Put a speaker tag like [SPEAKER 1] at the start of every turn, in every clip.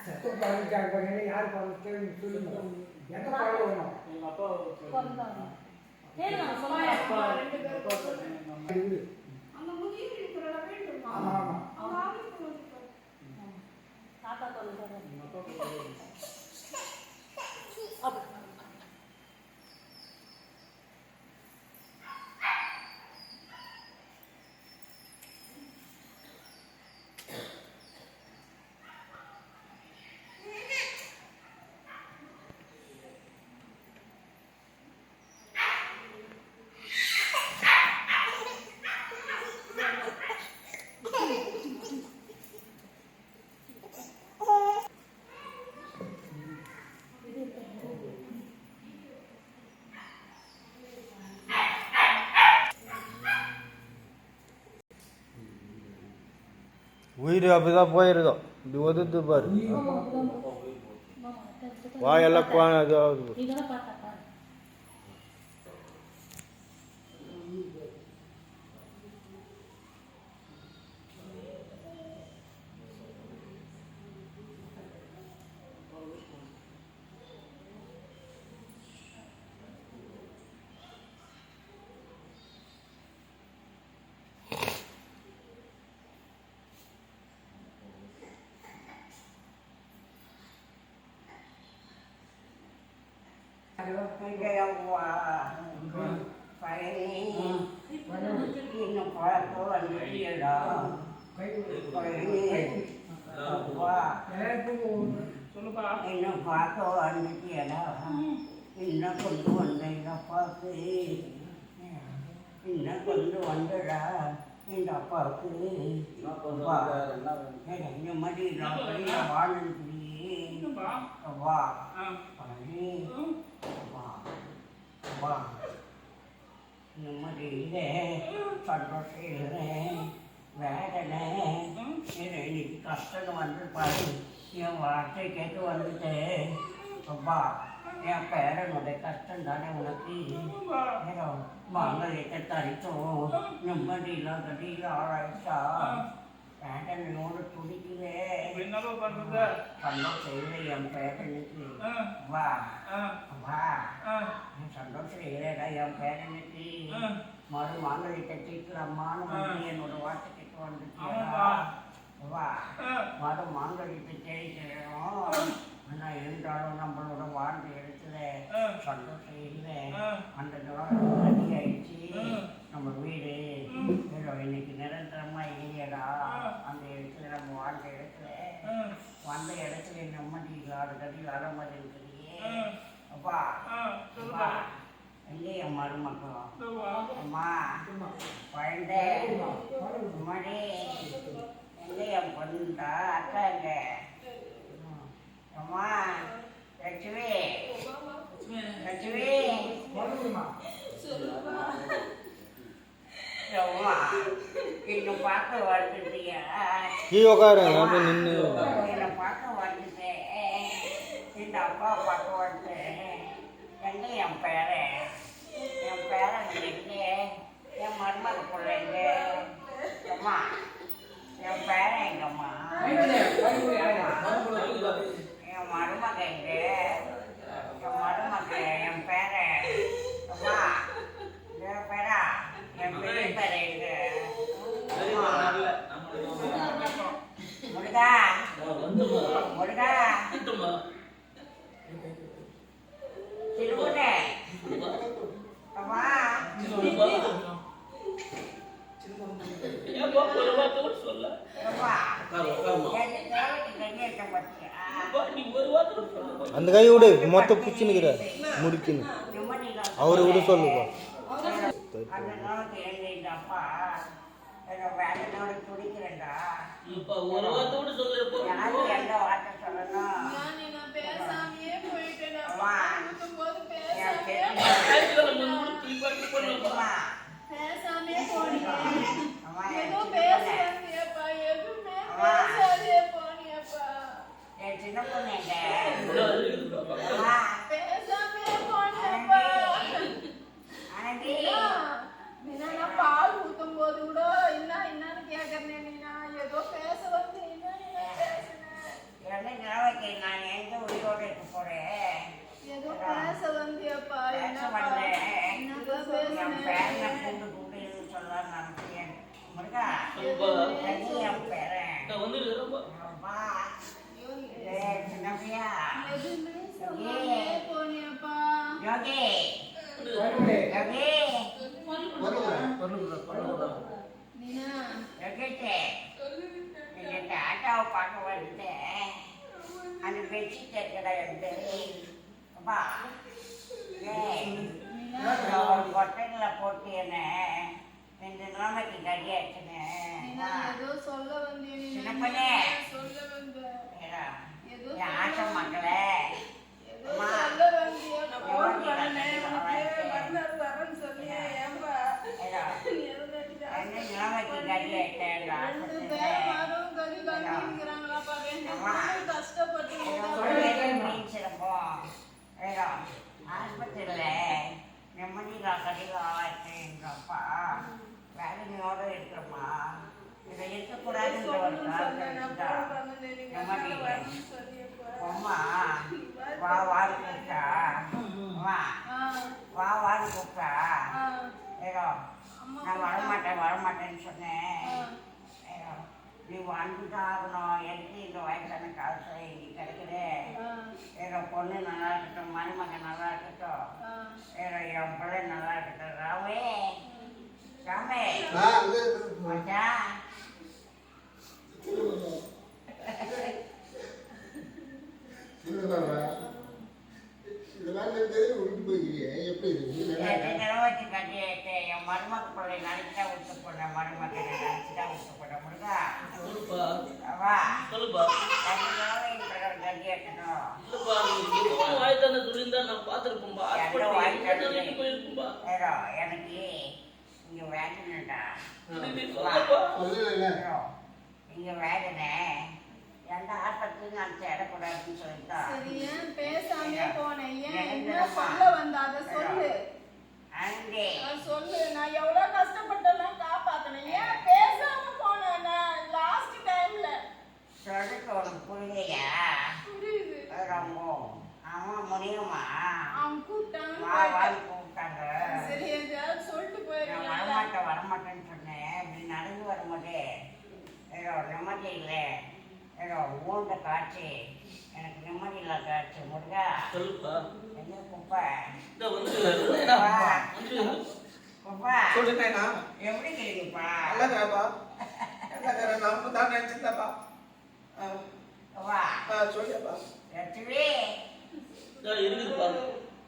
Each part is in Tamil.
[SPEAKER 1] சத்தம் பாதிக்காங்க பாருங்க யார் பாதிக்காங்க சொல்லுங்க எந்த பாடம் வேணும்
[SPEAKER 2] எங்கள் அப்பா
[SPEAKER 3] கேளுங்க.
[SPEAKER 4] சொல்லுங்க
[SPEAKER 5] அப்பா ரெண்டு
[SPEAKER 2] பேரும்
[SPEAKER 6] உயிர் அப்படிதான் போயிருதோம். இப்படி ஒதுத்து பாரு.
[SPEAKER 1] ใ
[SPEAKER 7] ห้แก้วว่าไปกินน้ำขอตัวนี้เหรอ
[SPEAKER 1] ไป
[SPEAKER 7] นี่
[SPEAKER 8] ว่
[SPEAKER 7] า
[SPEAKER 1] ก
[SPEAKER 7] ินขอตัวนี้แล้วกินนะคนด่วนเลยนะพ่อสิกินนะคนด่วนด้วยละนี่ดอกก็คือว่าให้ไหนยังไม่ได้เราไปหาหนึ่งทีว่าไปนี่ அப்பா நிம்மதியிலே சந்தோஷம் இல்லை வேதனை இது இன்னைக்கு கஷ்டம் வந்து பாரு என் வார்த்தை கேட்டு வந்துட்டேன் அப்பா என் பேரனுடைய கஷ்டம் தானே உனக்கு மங்களிட்ட தரித்தோம் நிம்மதியில் கடியில் ஆராய்ச்சா வேதனையோடு துடிக்குதே சந்தோஷம் இல்லை என் பேரனுக்கு
[SPEAKER 9] ஆ
[SPEAKER 7] வா வா ஆ. இல்லைடா என் பேரனுக்கு
[SPEAKER 9] ஆ.
[SPEAKER 7] மறு மாங்கலிட்ட தீர்க்கலாமான்னு வந்து என்னோட வார்த்தை கேட்டு ஆமாப்பா. வா
[SPEAKER 9] ஆ.
[SPEAKER 7] மறு மாங்கலிட்ட கேட்கிறோம் ஆனால் இருந்தாலும் நம்மளோட வாழ்ந்த இடத்துல சந்தோஷம் இல்லை அந்த நிலம் ரெடி நம்ம வீடு இன்னைக்கு நிரந்தரமா இல்லையடா அந்த இடத்துல நம்ம வாழ்ந்த இடத்துல வந்த இடத்துல நிம்மதி இல்லாத கடி வர மாதிரி இருக்கிறியே அப்பா
[SPEAKER 9] அப்பா
[SPEAKER 7] இல்லையா மருமக்கள் அம்மா குழந்தை. எங்க என் பொண்ணுடா அக்கா எங்க? அம்மா லட்சுமி. லட்சுமி அம்மா இன்னும்
[SPEAKER 6] கீ உட்காருங்க அப்படியே நின்று
[SPEAKER 7] என்னை பார்க்க வந்துட்டேன் இந்த அப்பா பார்க்க வந்துட்டேன் எங்க என் பேரன் என் பேரன் எங்க என் மருமக பிள்ளைங்க அம்மா என் பேரன் எங்கம்மா என் மருமக எங்க என் மருமக என் பேரன் அம்மா என் பேரா என் பெரிய பேரன் எங்க அம்மா. முருகா முருகா
[SPEAKER 8] சிறுகுனே அம்மா அம்மா என் தேவைக்கு கையேற்ற மாட்டியா அந்த
[SPEAKER 6] கை விடு. மொத்த பிச்சுனுக்குற முடிக்கணும்
[SPEAKER 7] நிம்மதியில்லாத அவரை விட சொல்லுப்பா
[SPEAKER 6] அந்த
[SPEAKER 7] நாளுக்கு எங்க இந்த அப்பா என்னோட
[SPEAKER 8] வேதனோட துடிக்கிறேன்டா யாருக்கு
[SPEAKER 7] எந்த வார்த்தை சொல்லணும்?
[SPEAKER 5] நானே நான் பேசாமையே போயிட்டேன். போது பேசாமையே பேசாமையே போனீங்க பேரனை
[SPEAKER 7] கூட்டு கூட்டு இது சொல்லலாம் நினைச்சேன் முருகா
[SPEAKER 5] என்
[SPEAKER 7] பேரன். அப்பா சின்னப்பையா யோகே. யோகே. எங்கள் தாத்தாவை பார்க்க வந்து அந்த பெட்ஷீட் இருக்கிற அப்பா ஏ. கொட்டையில போட்டு என்ன ரெண்டு நிலைமைக்கு கடியாச்சுன்னு
[SPEAKER 5] ஏதோ சொல்ல வந்தேன். சொல்ல மக்களே கஷ்டப்பட்டு
[SPEAKER 7] ஆஸ்பத்திரியில் கடிதம் ஆச்சு எங்கள் அப்பா வேதனையோடு இருக்கிறம்மா. இதை இருக்கக்கூடாதுன்ற ஒரு அம்மா வா வான்னு கூப்பிட்டா அம்மா வா வான்னு கூப்பிட்டா ஏதோ
[SPEAKER 5] நான் வரமாட்டேன்
[SPEAKER 7] வரமாட்டேன்னு சொன்னேன். நீ வாழ்ந்துதான் ஆகணும் எனக்கு இந்த வயசான காலத்தில் இங்கே கிடைக்குது. ஏதோ பொண்ணு நல்லா இருக்கட்டும் மருமகன் நல்லா இருக்கட்டும். என் பிள்ளை நல்லா இருக்கட்டும். ராமே. ராமே. மச்சான்
[SPEAKER 10] என்
[SPEAKER 7] நிலவச்சு கட்டிட்டு என் மருமக பிள்ளை நினைச்சா விட்டு போட மருமகனை நினைச்சுட்டா விட்டு போட முருகா அவா கட்டி
[SPEAKER 8] கட்டிட்டோம்
[SPEAKER 7] ஏதோ எனக்கு இங்க வேதனைடா இங்க வேதனை எந்த ஆட்டத்தையும் நான் தேடக்கூடாதுன்னு சொல்லிட்டா சரி
[SPEAKER 5] ஏன் பேசாமே போனேன் ஏன் என்ன சொல்ல வந்த அதை சொல்லு
[SPEAKER 7] அங்கே
[SPEAKER 5] நான் சொல்லு நான் எவ்வளவு கஷ்டப்பட்டெல்லாம் காப்பாத்தினேன் ஏன் பேசாம போனேன் நான் லாஸ்ட் டைம்ல
[SPEAKER 7] சொல்லிட்டு உனக்கு புரியலையா
[SPEAKER 5] புரியுது
[SPEAKER 7] ரொம்ப அவன் முடியுமா
[SPEAKER 5] அவன் கூப்பிட்டாங்க வா வான்னு
[SPEAKER 7] கூப்பிட்டாங்க சரி
[SPEAKER 5] எதாவது சொல்லிட்டு நான் போயிருக்கீங்களா வரமாட்டேன்
[SPEAKER 7] வரமாட்டேன்னு சொன்னேன் இப்படி நடந்து வரும்போது ஏதோ நிம்மதி இல்லை ஊண்ட காட்சி எனக்கு நிம்மதி இல்லை காட்சி முருகா. என்ன குப்பை?
[SPEAKER 8] குப்பா.
[SPEAKER 7] குப்பா. எப்படி கேக்குப்பா வா லட்சுமி.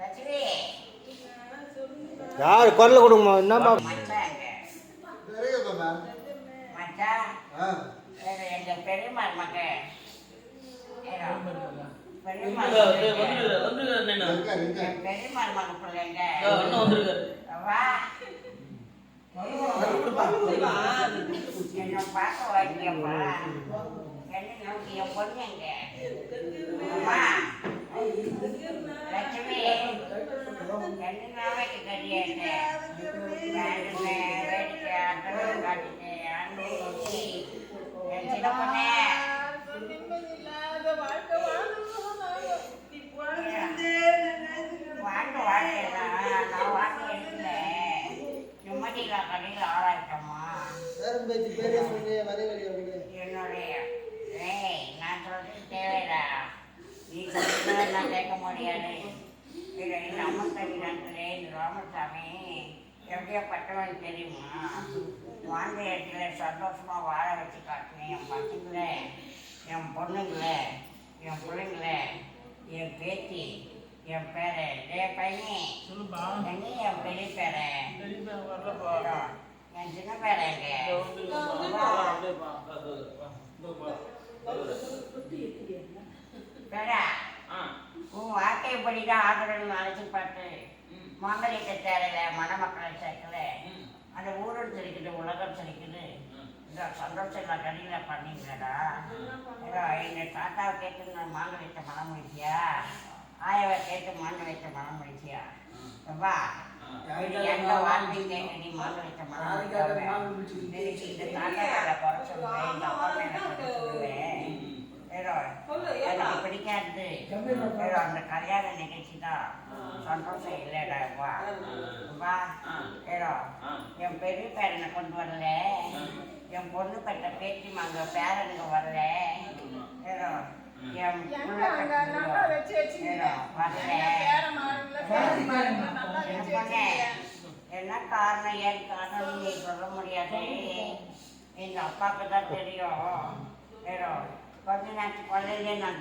[SPEAKER 7] லட்சுமி.
[SPEAKER 6] யார் குரல் கொடுங்கம்மா? என்னப்பா
[SPEAKER 7] மச்சான். ஏதோ எங்க பெரியம்மா மகன் பெரியம்மா மகன் பிள்ளைங்க. வா.
[SPEAKER 10] என்ன
[SPEAKER 7] பார்க்க வாங்கியப்பா என்ன நோக்கி என் பொண்ணு எங்க?
[SPEAKER 11] அம்மா
[SPEAKER 7] லட்சுமி. காட்டிட்டு என் சின்ன பொண்ணே. ராமசாமி எப்படியாப்பட்டவன் தெரியுமா வாழ்ந்த இடத்துல சந்தோஷமா வாழ வச்சு காட்டினேன். என் என் பொண்ணுங்கள என் பிள்ளைங்கள என் பேத்தி என் பேரை டே பையன் எங்க என் பெரிய பேரை? என் சின்ன பேரை எங்க பேரா உன் வாழ்க்கைப்படிதான் ஆகணும்னு நினைச்சு பார்த்து மாங்கலியத்தை தேரல மணமக்களை சேர்க்கல. அந்த ஊரும் செழிக்குது உலகம் செழிக்குது இந்த சந்தோஷம் நான் கடையில் பண்ணீங்களடா ஏதோ எங்கள் தாத்தாவை கேட்டு நான் மாங்கலியத்தை மனம் முடிச்சியா ஆயாவை கேட்டு மாங்கலியத்தை மனம் முடிச்சியா அப்பா
[SPEAKER 10] எந்த கேட்டு
[SPEAKER 7] நீ மாங்கலியத்தை மனம் முடிக்காம இன்னைக்கு இந்த தாத்தா வேலை குறை சொல்லுவேன் இந்த அப்பா வேலை குறை சொல்லுவேன் ஏதோ எனக்கு பிடிக்காது.
[SPEAKER 1] ஏதோ
[SPEAKER 7] அந்த கல்யாண நிகழ்ச்சி தான். சந்தோஷம் இல்லைடா
[SPEAKER 8] வா
[SPEAKER 7] ஏதோ என் பெரிய பேரனை கொண்டு வரல. பொண்ணு பெற்ற பேத்தி மங்க பேரனுங்க வரல. என்ன காரணம் ஏன் காரணம் நீ சொல்ல முடியாது. எங்க அப்பாவுக்கு தான் தெரியும். கொஞ்ச நேரத்துக்கு கொள்ளையிலே நான்